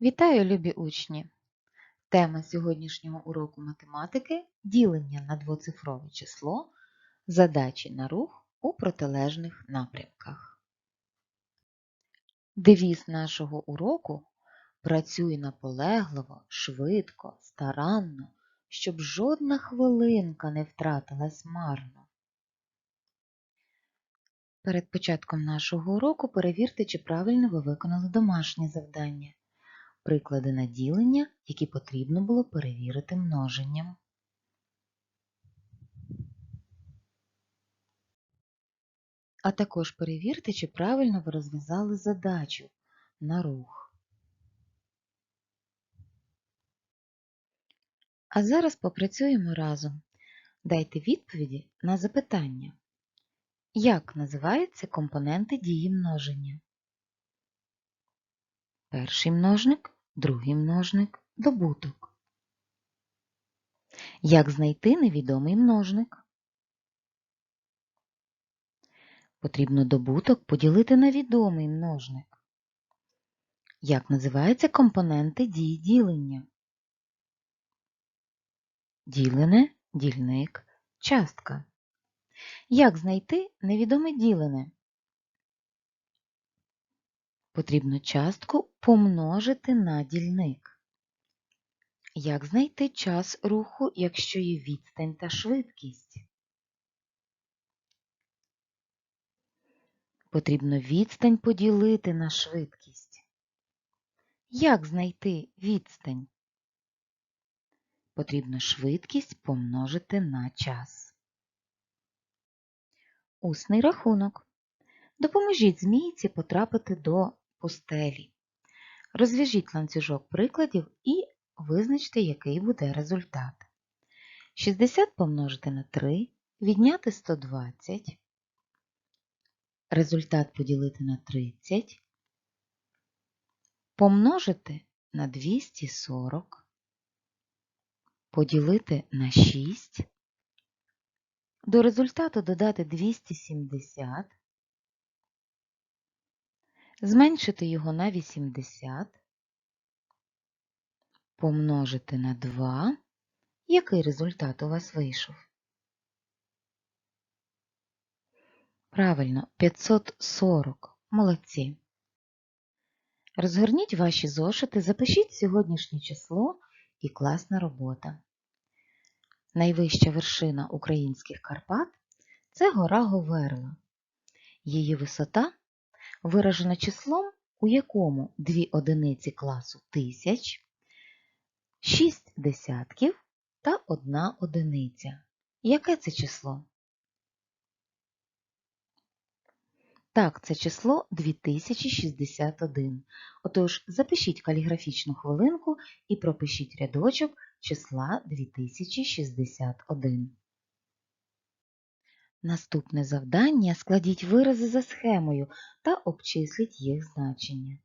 Вітаю, любі учні! Тема сьогоднішнього уроку математики ділення на двоцифрове число, задачі на рух у протилежних напрямках. Девіз нашого уроку працюй наполегливо, швидко, старанно, щоб жодна хвилинка не втратилась марно. Перед початком нашого уроку перевірте, чи правильно ви виконали домашнє завдання. Приклади на ділення, які потрібно було перевірити множенням. А також перевірте, чи правильно ви розв'язали задачу на рух. А зараз попрацюємо разом. Дайте відповіді на запитання. Як називаються компоненти дії множення? Перший множник, другий множник, добуток. Як знайти невідомий множник? Потрібно добуток поділити на відомий множник. Як називаються компоненти дії ділення? Ділене, дільник, частка. Як знайти невідоме ділене? Потрібно частку помножити на дільник. Як знайти час руху, якщо є відстань та швидкість? Потрібно відстань поділити на швидкість. Як знайти відстань? Потрібно швидкість помножити на час. Усний рахунок. Допоможіть змійці потрапити до пустелі. Розв'яжіть ланцюжок прикладів і визначте, який буде результат. 60 помножити на 3, відняти 120, результат поділити на 30, помножити на 240, поділити на 6, до результату додати 270, зменшити його на 80, помножити на 2. Який результат у вас вийшов? Правильно, 540. Молодці. Розгорніть ваші зошити, запишіть сьогоднішнє число і класна робота. Найвища вершина українських Карпат це гора Говерла. Її висота виражена числом, у якому дві одиниці класу тисяч, шість десятків та одна одиниця. Яке це число? Так, це число 2061. Отож, запишіть каліграфічну хвилинку і пропишіть рядочок числа 2061. Наступне завдання складіть вирази за схемою та обчисліть їх значення.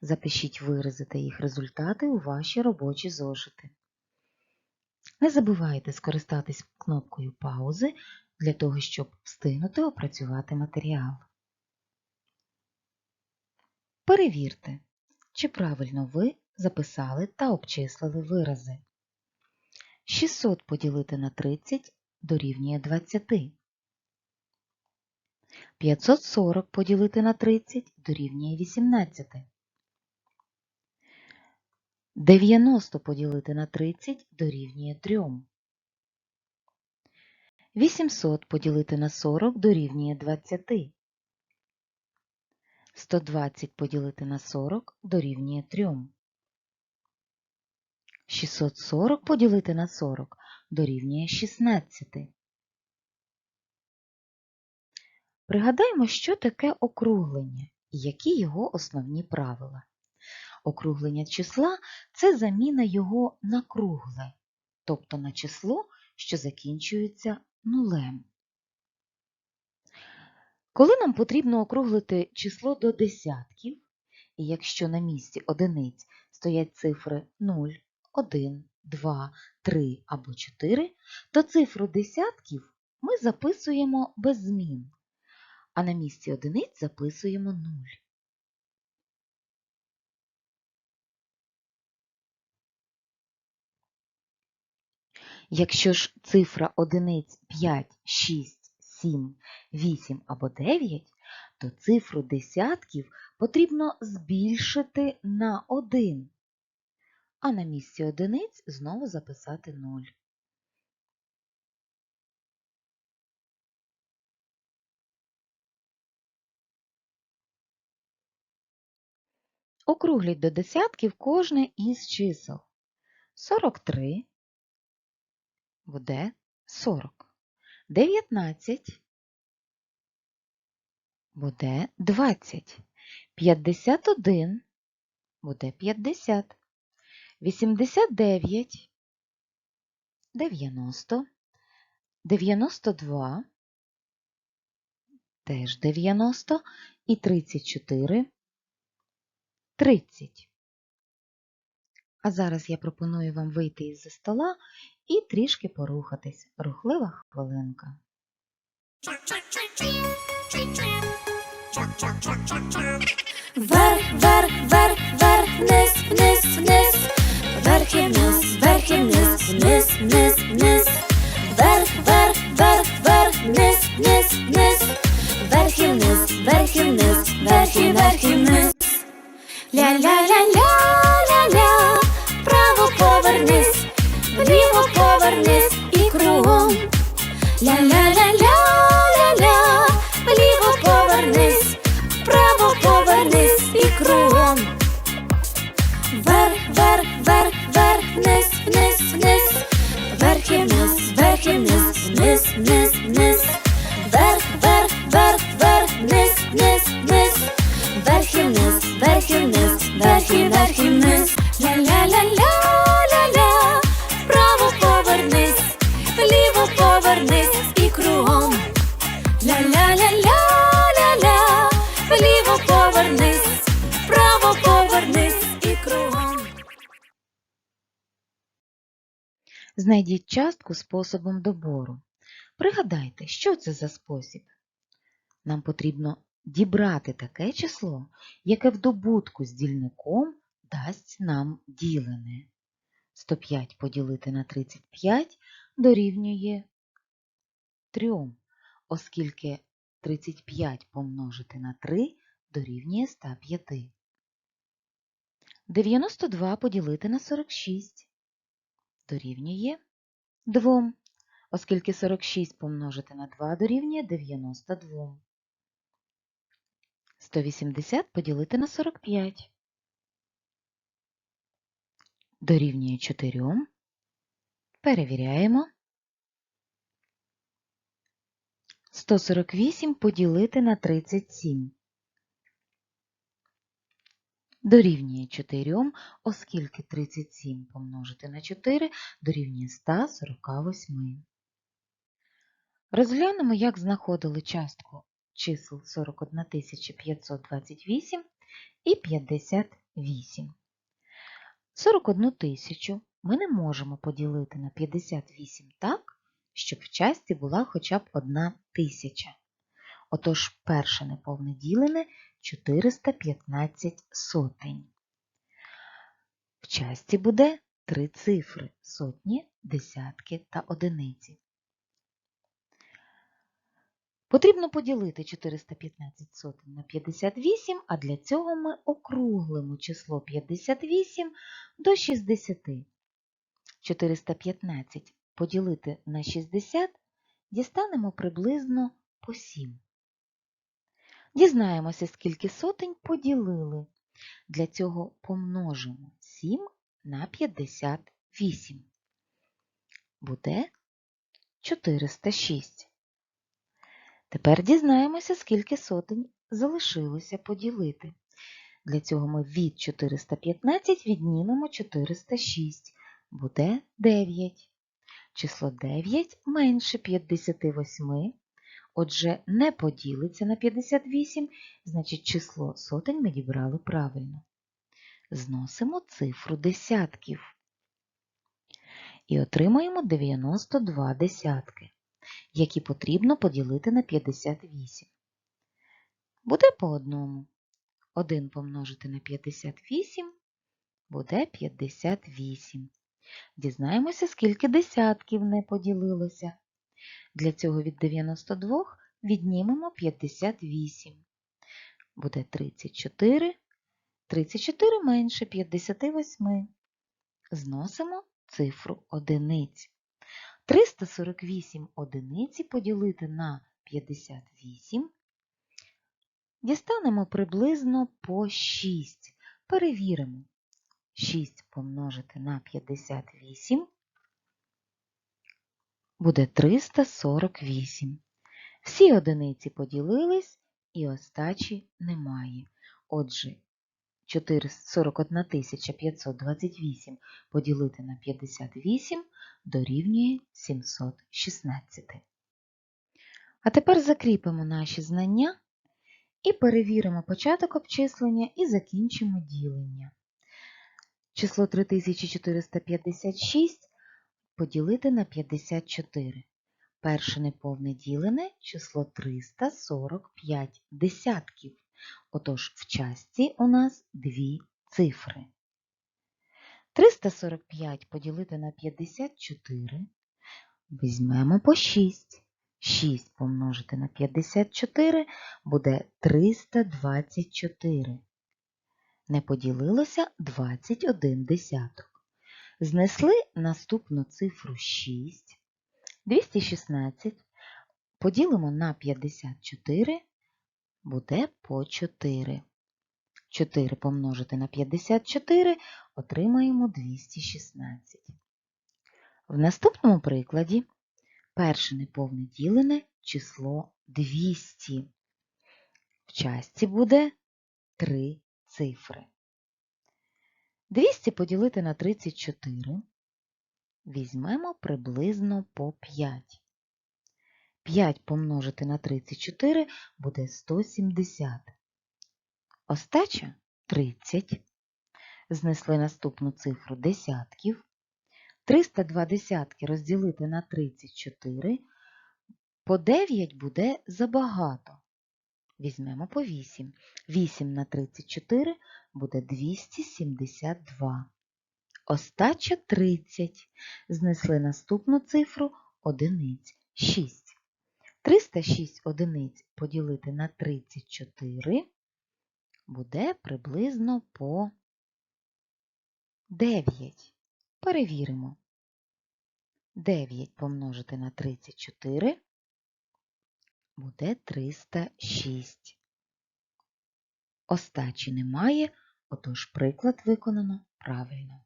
Запишіть вирази та їх результати у ваші робочі зошити. Не забувайте скористатись кнопкою паузи для того, щоб встигнути опрацювати матеріал. Перевірте, чи правильно ви записали та обчислили вирази. 600 поділити на 30 дорівнює 20. 540 поділити на 30 дорівнює 18. 90 поділити на 30 дорівнює 3. 800 поділити на 40 дорівнює 20. 120 поділити на 40 дорівнює 3. 640 поділити на 40 дорівнює 16. Пригадаймо, що таке округлення і які його основні правила. Округлення числа це заміна його на кругле, тобто на число, що закінчується нулем. Коли нам потрібно округлити число до десятків, і якщо на місці одиниць стоять цифри 0, 1, 2, 3 або 4, то цифру десятків ми записуємо без змін, а на місці одиниць записуємо 0. Якщо ж цифра одиниць 5, 6, 7, 8 або 9, то цифру десятків потрібно збільшити на 1, а на місці одиниць знову записати 0. Округліть до десятків кожне із чисел. 43 буде 40. 19 буде 20. 51 буде 50. 89 90. 92 теж 90 і 34 30. А зараз я пропоную вам вийти із-за стола і трішки порухатись. Рухлива хвилинка. Вверх, вверх, вверх, вверх, вниз, вниз, вниз, вверх і вниз, вверх і вниз, вниз, вниз, вниз, вверх, вверх, вверх, вверх, вниз, вниз, вниз, вверх і вниз, вверх і вниз, вверх і вверх і вниз. 啦啦啦啦。Знайдіть частку способом добору. Пригадайте, що це за спосіб. Нам потрібно дібрати таке число, яке в добутку з дільником дасть нам ділене. 105 поділити на 35 дорівнює 3, оскільки 35 помножити на 3 дорівнює 105. 92 поділити на 46 дорівнює 2, оскільки 46 помножити на 2 дорівнює 92. 180 поділити на 45 дорівнює 4. Перевіряємо. 148 поділити на 37 дорівнює 4, оскільки 37 помножити на 4 дорівнює 148. Розглянемо, як знаходили частку чисел 41 528 і 58. 41 тисячу ми не можемо поділити на 58 так, щоб в часті була хоча б одна тисяча. Отож, перше неповне ділене 415 сотень. В часті буде три цифри сотні, десятки та одиниці. Потрібно поділити 415 сотень на 58, а для цього ми округлимо число 58 до 60. 415 поділити на 60 дістанемо приблизно по 7. Дізнаємося, скільки сотень поділили. Для цього помножимо 7 на 58. Буде 406. Тепер дізнаємося, скільки сотень залишилося поділити. Для цього ми від 415 віднімемо 406. Буде 9. Число 9 менше 58. Отже, не поділиться на 58, значить число сотень ми дібрали правильно. Зносимо цифру десятків. І отримаємо 92 десятки, які потрібно поділити на 58. Буде по одному. 1 помножити на 58 буде 58. Дізнаємося, скільки десятків не поділилося. Для цього від 92 віднімемо 58. Буде 34. 34 менше 58. Зносимо цифру одиниць. 348 одиниці поділити на 58. Дістанемо приблизно по 6. Перевіримо. 6 помножити на 58 буде 348. Всі одиниці поділились і остачі немає. Отже, 41 528 поділити на 58 дорівнює 716. А тепер закріпимо наші знання і перевіримо початок обчислення і закінчимо ділення. Число 3456 поділити на 54. Перше неповне ділене число 345 десятків. Отож, в часті у нас дві цифри. 345 поділити на 54. Візьмемо по 6. 6 помножити на 54 буде 324. Не поділилося 21 десяток. Знесли наступну цифру 6. 216 поділимо на 54, буде по 4. 4 помножити на 54 отримаємо 216. В наступному прикладі перше неповне ділене число 200. В часті буде 3 цифри. 200 поділити на 34 візьмемо приблизно по 5. 5 помножити на 34 буде 170. Остача 30. Знесли наступну цифру десятків. 302 десятки розділити на 34. По 9 буде забагато. Візьмемо по 8. 8 на 34 буде 272. Остача 30. Знесли наступну цифру одиниць 6. 306 одиниць поділити на 34 буде приблизно по 9. Перевіримо. 9 помножити на 34 буде 306. Остачі немає, отож приклад виконано правильно.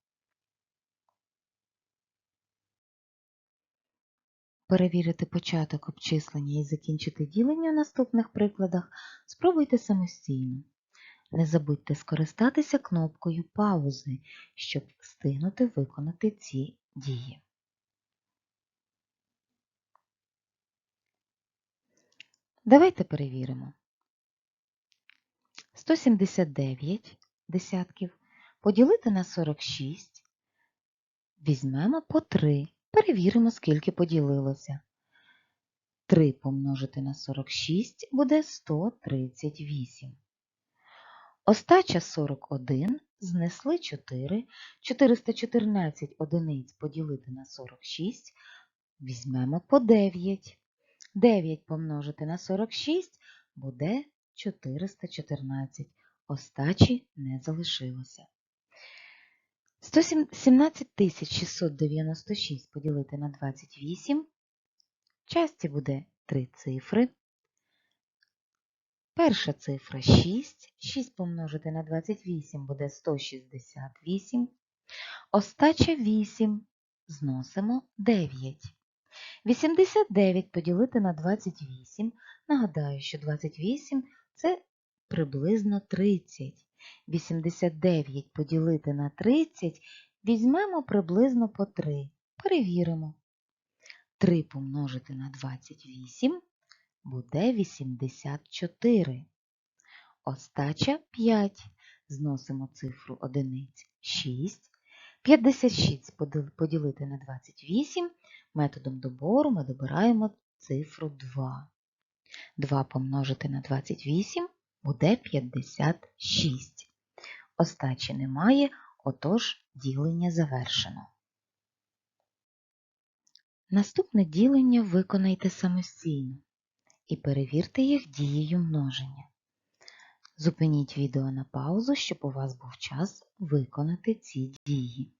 Перевірити початок обчислення і закінчити ділення в наступних прикладах спробуйте самостійно. Не забудьте скористатися кнопкою паузи, щоб встигнути виконати ці дії. Давайте перевіримо. 179 десятків поділити на 46. Візьмемо по 3. Перевіримо, скільки поділилося. 3 помножити на 46 буде 138. Остача 41, знесли 4, 414 одиниць поділити на 46, візьмемо по 9. 9 помножити на 46 буде 414. Остачі не залишилося. 117 696 поділити на 28. Часті буде 3 цифри. Перша цифра 6. 6 помножити на 28 буде 168. Остача 8. Зносимо 9. 89 поділити на 28. Нагадаю, що 28 це приблизно 30. 89 поділити на 30 візьмемо приблизно по 3. Перевіримо. 3 помножити на 28 буде 84. Остача 5. Зносимо цифру одиниць 6. 56 поділити на 28. Методом добору ми добираємо цифру 2. 2 помножити на 28 буде 56. Остачі немає, отож ділення завершено. Наступне ділення виконайте самостійно і перевірте їх дією множення. Зупиніть відео на паузу, щоб у вас був час виконати ці дії.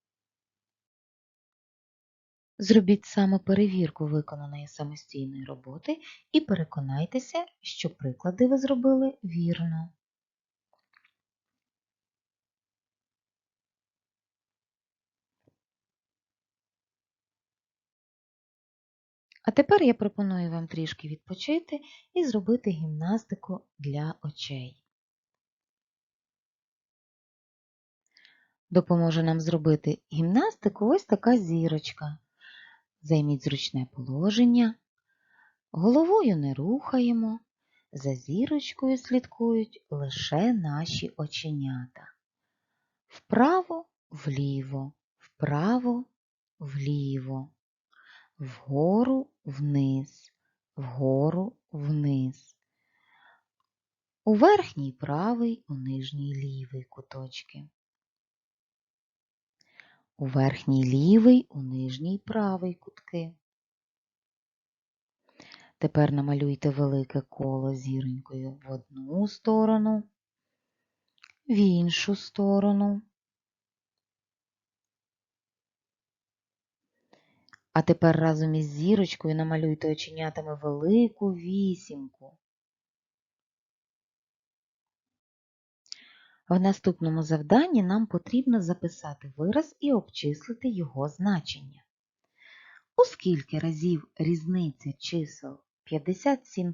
Зробіть самоперевірку виконаної самостійної роботи і переконайтеся, що приклади ви зробили вірно. А тепер я пропоную вам трішки відпочити і зробити гімнастику для очей. Допоможе нам зробити гімнастику ось така зірочка. Займіть зручне положення, головою не рухаємо, за зірочкою слідкують лише наші оченята. Вправо, вліво, вправо, вліво, вгору, вниз, вгору, вниз. У верхній правий, у нижній лівий куточки. У верхній лівий, у нижній правий кутки. Тепер намалюйте велике коло зіронькою в одну сторону, в іншу сторону. А тепер разом із зірочкою намалюйте оченятами велику вісімку. В наступному завданні нам потрібно записати вираз і обчислити його значення. У скільки разів різниця чисел 57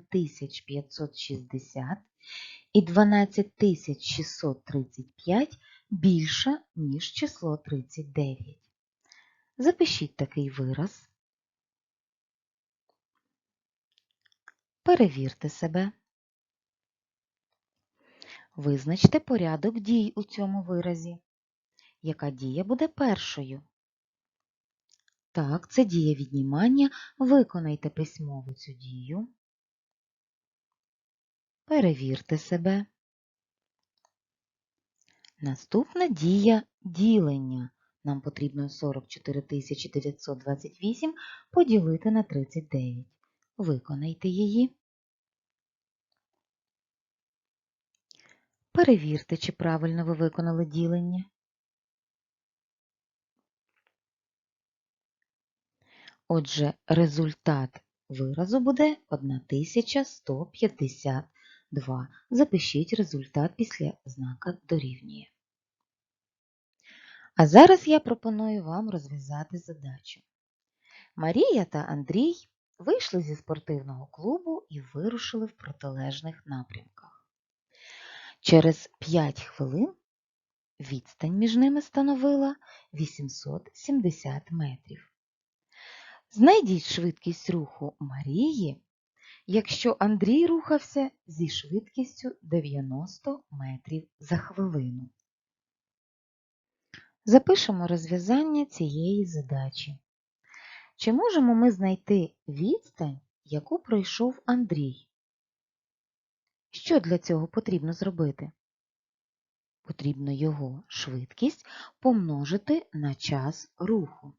560 і 12 635 більша, ніж число 39? Запишіть такий вираз. Перевірте себе. Визначте порядок дій у цьому виразі. Яка дія буде першою? Так, це дія віднімання. Виконайте письмово цю дію. Перевірте себе. Наступна дія ділення. Нам потрібно 44 928 поділити на 39. Виконайте її. Перевірте, чи правильно ви виконали ділення. Отже, результат виразу буде 1152. Запишіть результат після знака дорівнює. А зараз я пропоную вам розв'язати задачу. Марія та Андрій вийшли зі спортивного клубу і вирушили в протилежних напрямках. Через 5 хвилин відстань між ними становила 870 метрів. Знайдіть швидкість руху Марії, якщо Андрій рухався зі швидкістю 90 метрів за хвилину. Запишемо розв'язання цієї задачі. Чи можемо ми знайти відстань, яку пройшов Андрій? Що для цього потрібно зробити? Потрібно його швидкість помножити на час руху.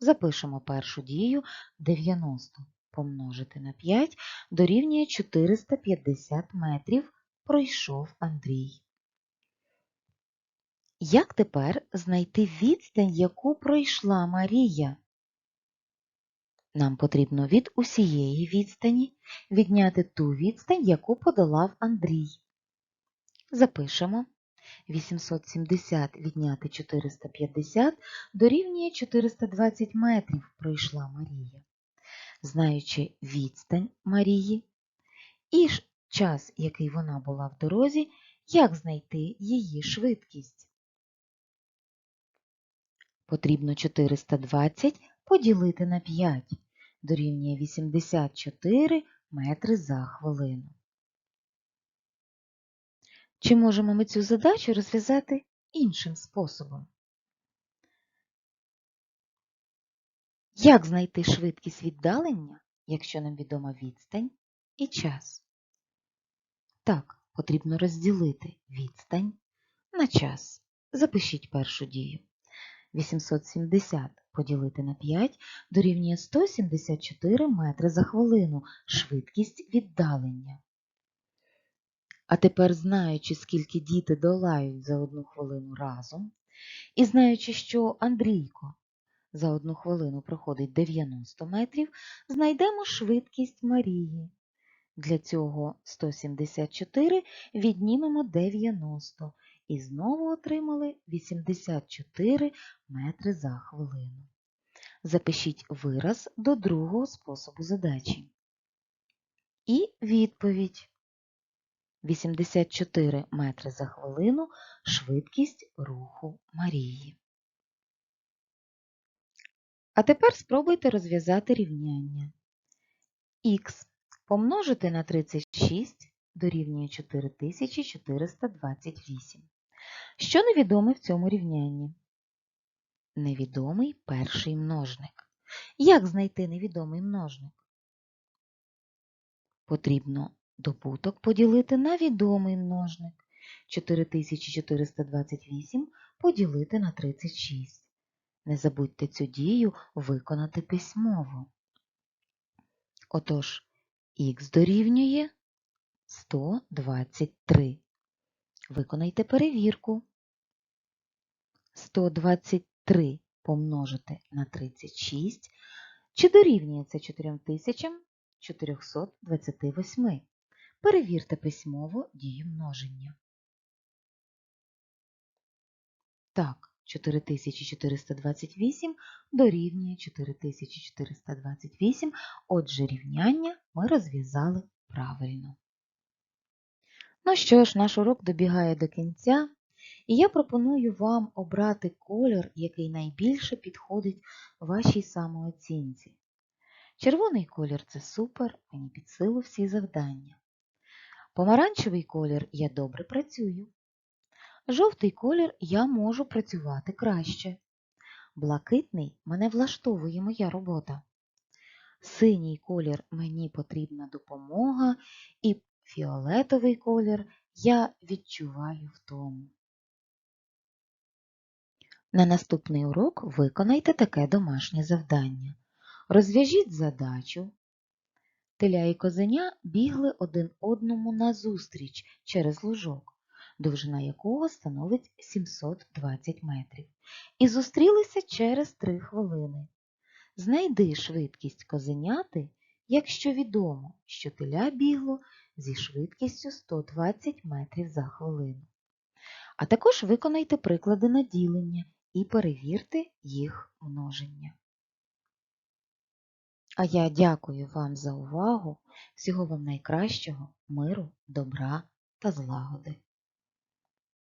Запишемо першу дію 90 помножити на 5 дорівнює 450 метрів пройшов Андрій. Як тепер знайти відстань, яку пройшла Марія? Нам потрібно від усієї відстані відняти ту відстань, яку подолав Андрій. Запишемо. 870 відняти 450 дорівнює 420 метрів пройшла Марія. Знаючи відстань Марії і час, який вона була в дорозі, як знайти її швидкість? Потрібно 420 поділити на 5, дорівнює 84 метри за хвилину. Чи можемо ми цю задачу розв'язати іншим способом? Як знайти швидкість віддалення, якщо нам відома відстань і час? Так, потрібно розділити відстань на час. Запишіть першу дію. 870 поділити на 5 дорівнює 174 метри за хвилину. Швидкість віддалення. А тепер, знаючи, скільки діти долають за одну хвилину разом, і знаючи, що Андрійко за одну хвилину проходить 90 метрів, знайдемо швидкість Марії. Для цього 174 віднімемо 90 і знову отримали 84 метри за хвилину. Запишіть вираз до другого способу задачі. І відповідь. 84 метри за хвилину швидкість руху Марії. А тепер спробуйте розв'язати рівняння. Х помножити на 36 дорівнює 4428. Що невідоме в цьому рівнянні? Невідомий перший множник. Як знайти невідомий множник? Потрібно добуток поділити на відомий множник. 4428 поділити на 36. Не забудьте цю дію виконати письмово. Отож, х дорівнює 123. Виконайте перевірку. 123 помножити на 36. Чи дорівнює це 4428? Перевірте письмово дію множення. Так, 4428 дорівнює 4428, отже рівняння ми розв'язали правильно. Ну що ж, наш урок добігає до кінця, і я пропоную вам обрати колір, який найбільше підходить вашій самооцінці. Червоний колір це супер, мені під силу всі завдання. Помаранчевий колір я добре працюю. Жовтий колір я можу працювати краще. Блакитний мене влаштовує моя робота. Синій колір мені потрібна допомога, і фіолетовий колір я відчуваю втому. На наступний урок виконайте таке домашнє завдання. Розв'яжіть задачу. Теля і козеня бігли один одному назустріч через лужок, довжина якого становить 720 метрів, і зустрілися через 3 хвилини. Знайди швидкість козеняти, якщо відомо, що теля бігло зі швидкістю 120 метрів за хвилину. А також виконайте приклади на ділення і перевірте їх множення. А я дякую вам за увагу, всього вам найкращого, миру, добра та злагоди.